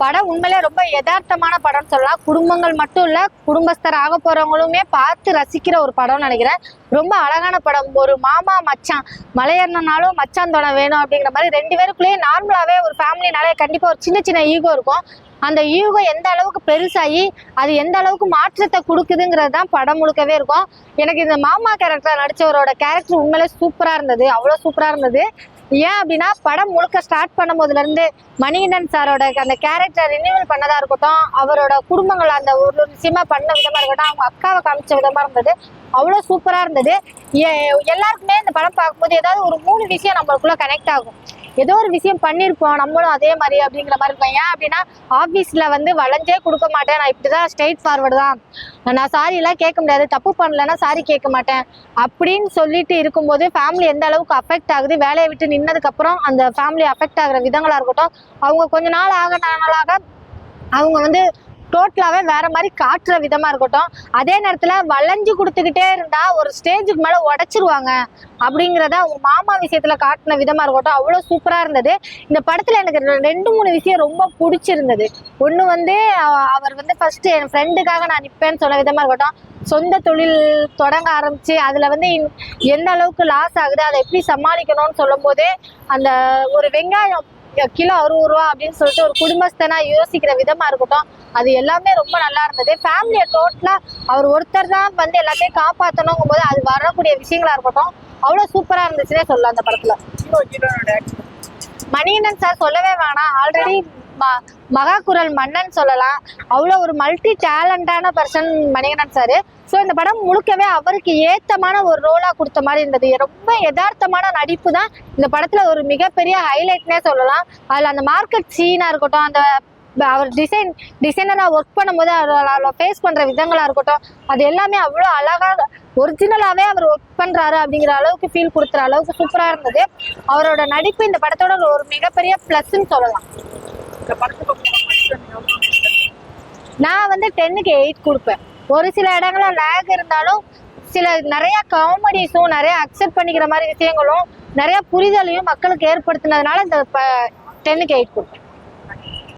படம் உண்மையிலே ரொம்ப யதார்த்தமான படம்னு சொல்லலாம். குடும்பங்கள் மட்டும் இல்ல குடும்பஸ்தர் ஆக போறவங்களுமே பார்த்து ரசிக்கிற ஒரு படம்னு நினைக்கிறேன். ரொம்ப அழகான படம். ஒரு மாமா மச்சான் மலையேறினாலும் மச்சான் தோணை வேணும் அப்படிங்கிற மாதிரி ரெண்டு பேருக்குள்ளேயே நார்மலாவே ஒரு ஃபேமிலினாலே கண்டிப்பா ஒரு சின்ன சின்ன ஈகோ இருக்கும். அந்த ஈகோ எந்த அளவுக்கு பெருசாகி அது எந்த அளவுக்கு மாற்றத்தை கொடுக்குதுங்கிறது தான் படம் முழுக்கவே இருக்கும். எனக்கு இந்த மாமா கேரக்டர் நடிச்சவரோட கேரக்டர் உண்மையிலே சூப்பராக இருந்தது. அவ்வளோ சூப்பராக இருந்தது. ஏன் அப்படின்னா படம் முழுக்க ஸ்டார்ட் பண்ணும் போதுல இருந்து மணிகண்டன் சாரோட அந்த கேரக்டர் ரினியூவல் பண்ணதா இருக்கட்டும் அவரோட குடும்பங்கள் அந்த ஒரு விஷயமா பண்ண விதமா இருக்கட்டும் அவங்க அக்காவை காமிச்ச விதமா இருந்தது. அவ்வளோ சூப்பரா இருந்தது. எல்லாருக்குமே இந்த படம் பார்க்கும்போது ஏதாவது ஒரு மூணு விஷயம் நம்மளுக்குள்ள கனெக்ட் ஆகும். ஏதோ ஒரு விஷயம் பண்ணியிருப்போம் நம்மளும் அதே மாதிரி அப்படிங்கிற மாதிரி இருக்கும். ஏன் அப்படின்னா ஆஃபீஸில் வந்து வளைஞ்சே கொடுக்க மாட்டேன். நான் இப்படி தான் ஸ்ட்ரெயிட் ஃபார்வர்டு தான். நான் சாரிலாம் கேட்க முடியாது. தப்பு பண்ணலன்னா சாரி கேட்க மாட்டேன். அப்படின்னு சொல்லிட்டு இருக்கும்போது ஃபேமிலி எந்த அளவுக்கு அஃபெக்ட் ஆகுது வேலையை விட்டு நின்னதுக்கப்புறம் அந்த ஃபேமிலி அஃபெக்ட் ஆகிற விதங்களாக இருக்கட்டும் அவங்க கொஞ்ச நாள் ஆக நாளாக அவங்க வந்து டோட்டலாகவே வேற மாதிரி காட்டுற விதமா இருக்கட்டும். அதே நேரத்தில் வளைஞ்சு கொடுத்துக்கிட்டே இருந்தா ஒரு ஸ்டேஜுக்கு மேலே உடச்சிருவாங்க. அப்படிங்கிறத அவங்க மாமா விஷயத்துல காட்டின விதமா இருக்கட்டும். அவ்வளோ சூப்பரா இருந்தது. இந்த படத்துல எனக்கு ரெ- ரெண்டு மூணு விஷயம் ரொம்ப பிடிச்சிருந்தது. ஒன்று வந்து அவர் வந்து ஃபர்ஸ்ட் என் ஃப்ரெண்டுக்காக நான் நிற்பேன்னு சொன்ன விதமா இருக்கட்டும். சொந்த தொழில் தொடங்க ஆரம்பிச்சு அதுல வந்து எந்த அளவுக்கு லாஸ் ஆகுது அதை எப்படி சமாளிக்கணும்னு சொல்லும் போதே அந்த ஒரு வெங்காயம் கிலோ அறுபது ரூபா அப்படின்னு சொல்லிட்டு ஒரு குடும்பஸ்தனா யோசிக்கிற விதமா இருக்கட்டும். அது எல்லாமே ரொம்ப நல்லா இருந்தது. ஃபேமிலியை டோட்டலா அவர் ஒருத்தர் தான் வந்து எல்லாத்தையும் காப்பாற்றணுங்கும் போது அது வரக்கூடிய விஷயங்களா இருக்கட்டும். அவ்வளவு சூப்பரா இருந்துச்சுன்னே சொல்லலாம் அந்த படத்துல. மணிகண்டன் சார் சொல்லவே வேணாம். ஆல்ரெடி மகாகுரல் மன்னன் சொல்லலாம். அவ்வளோ ஒரு மல்டி டேலண்டான பர்சன் மணிகண்டன் சார் ஸோ இந்த படம் முழுக்கவே அவருக்கு ஏத்தமான ஒரு ரோலாக கொடுத்த மாதிரி இருந்தது. ரொம்ப யதார்த்தமான நடிப்பு தான் இந்த படத்தில் ஒரு மிகப்பெரிய ஹைலைட்னே சொல்லலாம். அதில் அந்த மார்க்கெட் சீனாக இருக்கட்டும் அந்த அவர் டிசைன் டிசைனராக ஒர்க் பண்ணும்போது அவர் ஃபேஸ் பண்ணுற விதங்களாக இருக்கட்டும் அது எல்லாமே அவ்வளோ அழகாக ஒரிஜினலாகவே அவர் ஒர்க் பண்ணுறாரு அப்படிங்கிற அளவுக்கு ஃபீல் கொடுக்குற அளவுக்கு சூப்பராக இருந்தது. அவரோட நடிப்பு இந்த படத்தோட ஒரு மிகப்பெரிய ப்ளஸ்ன்னு சொல்லலாம். நான் வந்து டென்னுக்கு எயிட் கொடுப்பேன். ஒரு சில இடங்கள்ல லேக் இருந்தாலும் சில நிறைய காமெடிஸும் நிறைய அக்செப்ட் பண்ணிக்கிற மாதிரி விஷயங்களும் நிறைய புரிதலையும் மக்களுக்கு ஏற்படுத்தினதுனால இந்த டென்னுக்கு எயிட் கொடுப்பேன்.